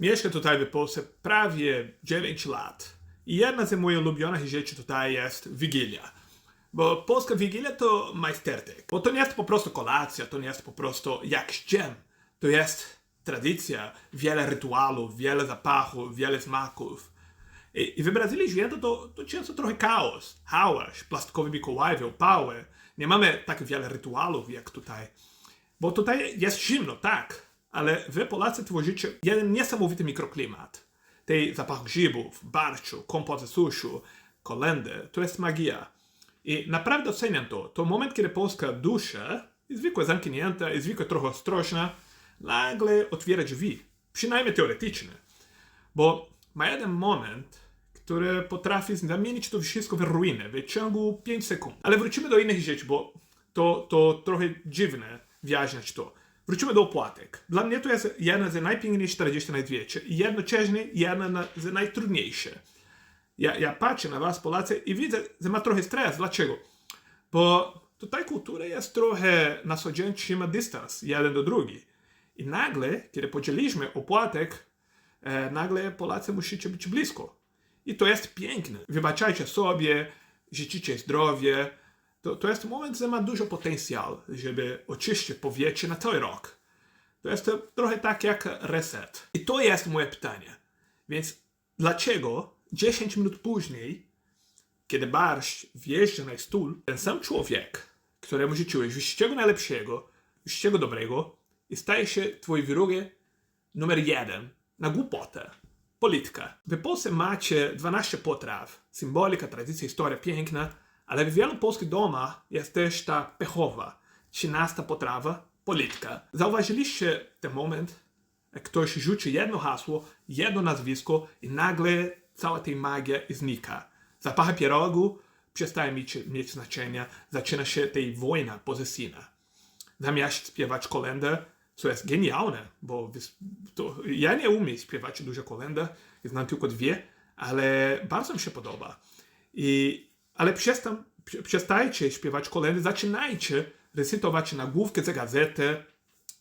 Mieszkam tutaj w Polsce prawie 9 lat. I jedna z moich ulubionych rzeczy tutaj jest Wigilia. Bo polska Wigilia to majstertek. Bo to nie jest po prostu kolacja, to nie jest po prostu jakiś dżem. To jest tradycja, wiele rytuałów, wiele zapachów, wiele smaków. I, i w Brazylii święto to, to często trochę chaos, hałas, plastikowe Mikołaje, opały. Nie mamy tak wiele rytuałów jak tutaj. Bo tutaj jest zimno, tak, ale wy Polacy tworzycie jeden niesamowity mikroklimat. Tej zapach grzybów, barszczu, kompot ze suszu, kolendy, to jest magia. I naprawdę doceniam to. To moment, kiedy polska dusza, zwykle zamknięta, zwykle trochę ostrożna, nagle otwiera drzwi. Przynajmniej teoretycznie. Bo ma jeden moment, który potrafi zamienić to wszystko w ruinę w ciągu 5 sekund. Ale wrócimy do innych rzeczy, bo to, to trochę dziwne wyjaśniać to. Wrócimy do opłatek. Dla mnie to jest jedna z najpiękniejszych tradycji na świecie i jednocześnie jedna z najtrudniejszych. Ja, ja patrzę na was, Polacy, i widzę, że ma trochę stres. Dlaczego? Bo tutaj kultura jest trochę na co dzień trzyma dystans jeden do drugi. I nagle, kiedy podzieliliśmy opłatek, e, nagle Polacy musicie być blisko. I to jest piękne. Wybaczajcie sobie, życzycie zdrowie. To, to jest moment, że ma dużo potencjał, żeby oczyścić powietrze na cały rok. To jest trochę tak jak reset. I to jest moje pytanie. Więc dlaczego 10 minut później, kiedy barszcz wjeżdża na stół, ten sam człowiek, któremu życzyłeś wszystkiego najlepszego, wszystkiego dobrego, staje się twój wróg numer jeden na głupotę. Polityka. W Polsce macie 12 potraw, symbolika, tradycja, historia piękna, ale w wielu polskich domach jest też ta pechowa, 13 potrawa, polityka. Zauważyliście ten moment, jak ktoś rzuci jedno hasło, jedno nazwisko i nagle cała ta magia znika. Zapach pierogu przestaje mieć, mieć znaczenia, zaczyna się tej wojna pozycyjna. Zamiast śpiewać kolendę, co jest genialne, bo to, ja nie umiem śpiewać dużo kolenda, znam tylko dwie, ale bardzo mi się podoba. I, ale przestam, prze- przestajcie śpiewać kolendy, zaczynajcie recytować nagłówkę z gazety.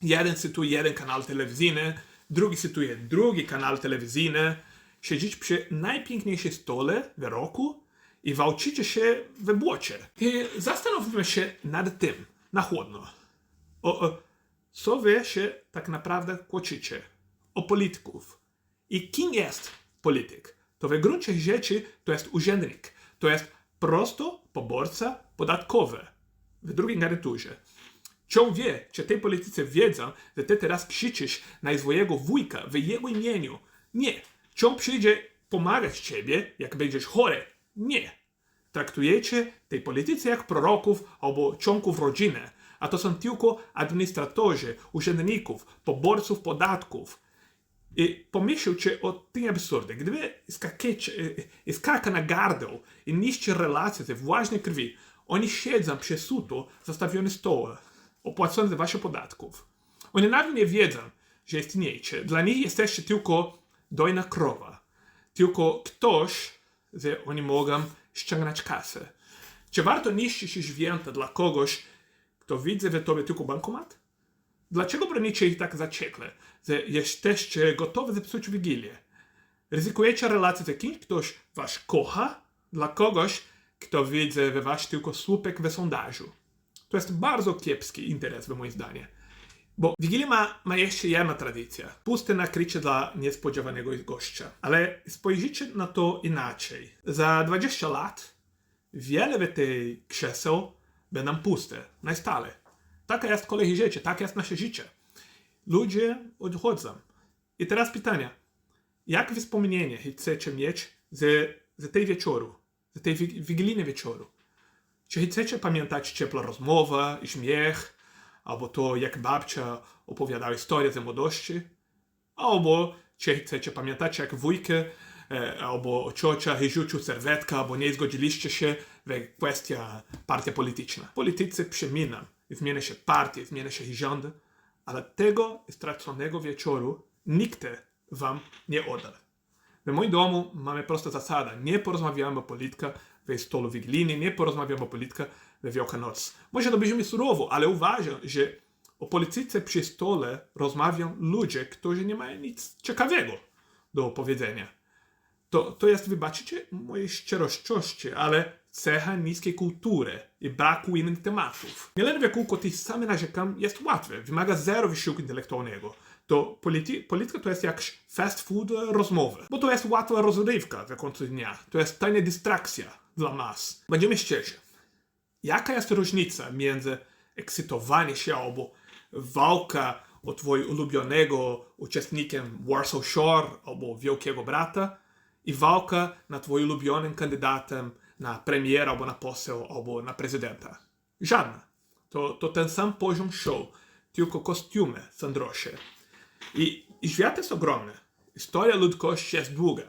Jeden cytuje jeden kanał telewizyjny, drugi cytuje drugi kanał telewizyjny. Siedzicie przy najpiękniejszym stole w roku i walczycie się we błocie. I zastanówmy się nad tym na chłodno. O, o, co wy się tak naprawdę kłócicie? O polityków. I kim jest polityk? To w gruncie rzeczy to jest urzędnik. To jest prosto poborca podatkowy w drugim garniturze. On wie, czy tej politycy wiedzą, że ty teraz krzyczysz na swojego wujka w jego imieniu? Nie. On przyjdzie pomagać ciebie, jak będziesz chory? Nie. Traktujecie tej politycy jak proroków albo członków rodziny, a to są tylko administratorzy, urzędników, poborców podatków. I pomyślcie o tym absurdzie. Gdyby skakiecie, e, skaka na gardę i niszczy relacje ze własnej krwi, oni siedzą przy suto zastawiony stoł, opłacąc wasze podatków. Oni nawet nie wiedzą, że istniejecie. Dla nich jesteście tylko dojna krowa. Tylko ktoś, że oni mogą ściągnąć kasę. Czy warto niszczyć święta dla kogoś, kto widzi w tobie tylko bankomat? Dlaczego bronicie ich tak zaciekle, że jesteście gotowi zepsuć Wigilię? Ryzykujecie relacje z kimś, ktoś was kocha, dla kogoś, kto widzi we was tylko słupek w sondażu. To jest bardzo kiepski interes, w moim zdaniem. Bo Wigilia ma, ma jeszcze jedna tradycja. Puste nakrycie dla niespodziewanego gościa. Ale spojrzyjcie na to inaczej. Za 20 lat wiele tych krzeseł będą puste, na stale. Taka jest kolej tak jest nasze życie. Ludzie odchodzą. I teraz pytania. Jak wspomnienie chcecie mieć z, z tej wieczoru, z tej wig- wigilijnej wieczoru? Czy chcecie pamiętać ciepła rozmowa, śmiech, albo to, jak babcia opowiadała historię z młodości? Albo czy chcecie pamiętać, jak wujkę e, albo ciocia rzucił serwetka, bo nie zgodziliście się w kwestia partia polityczna. Politycy przeminą, zmienia się partie, zmienia się rząd, ale tego straconego wieczoru nikt wam nie odda. W moim domu mamy prostą zasadę. Nie porozmawiamy o polityce w stolu wigilijnym, nie porozmawiamy o polityce w Wielkanoc. Może to brzmi surowo, ale uważam, że o polityce przy stole rozmawiają ludzie, którzy nie mają nic ciekawego. do powiedzenia. To, to jest, wybaczycie mojej szczerościości, ale cecha niskiej kultury i braku innych tematów. Mielenie kółko tych samych narzekam jest łatwe, wymaga zero wysiłku intelektualnego. To politi- polityka to jest jak fast food rozmowy, bo to jest łatwa rozrywka w końcu dnia. To jest tajna dystrakcja dla nas. Będziemy szczerzy. Jaka jest różnica między ekscytowaniem się albo walka o twojego ulubionego uczestnikiem Warsaw Shore albo Wielkiego Brata i walka na twoim ulubionym kandydatem na premiera albo na poseł albo na prezydenta? Żadna. To, to ten sam poziom show, tylko kostiumy są droższe. I, I świat jest ogromny. Historia ludzkości jest długa.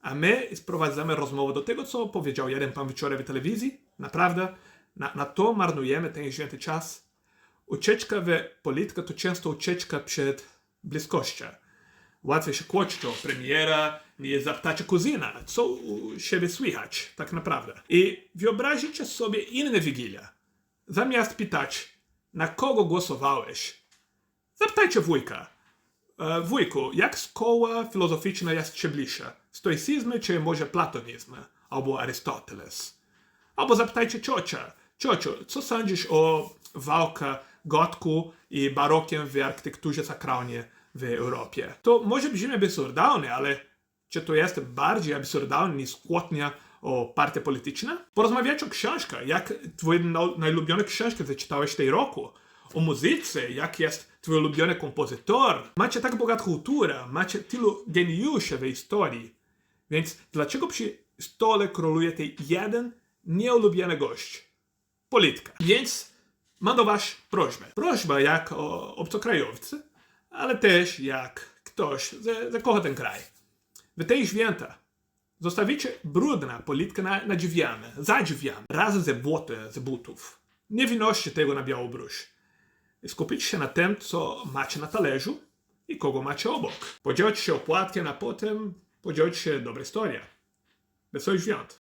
A my sprowadzamy rozmowę do tego, co powiedział jeden pan wieczorem w telewizji. Naprawdę, na, na to marnujemy ten święty czas. Ucieczka w politykę to często ucieczka przed bliskością. Łatwiej się kłócić o premiera, nie zapytać kuzyna, co u siebie słychać tak naprawdę. I wyobraźcie sobie inne wigilia. Zamiast pytać, na kogo głosowałeś, zapytajcie wujka. E, Wujku, jak szkoła filozoficzna jest ci bliższa? Stoicyzm czy może platonizm? Albo Arystoteles? Albo zapytajcie ciocia. Ciociu, co sądzisz o walce gotku i barokiem w architekturze sakralnej w Europie? To może brzmi absurdalnie, ale czy to jest bardziej absurdalne niż kłótnia o partie polityczne? Porozmawiać o książkach, jak twoje na- najulubione książki wyczytałeś w tej roku. O muzyce, jak jest twój ulubiony kompozytor. Macie tak bogatą kulturę, macie tylu geniuszy w historii. Więc dlaczego przy stole króluje ten jeden nieulubiony gość? Polityka. Więc mam do was prośbę. Prośba jak o obcokrajowcy, ale też jak ktoś, że, że kocha ten kraj. W tej święta zostawicie brudna polityka na, na drzwiami, za drzwiami, razem ze błoty, z butów. Nie wynoście tego na Białobruś. Skupicie się na tym, co macie na talerzu i kogo macie obok. Podzielcie się opłatkiem, a potem podzielcie się dobre historie. Wesołych świąt.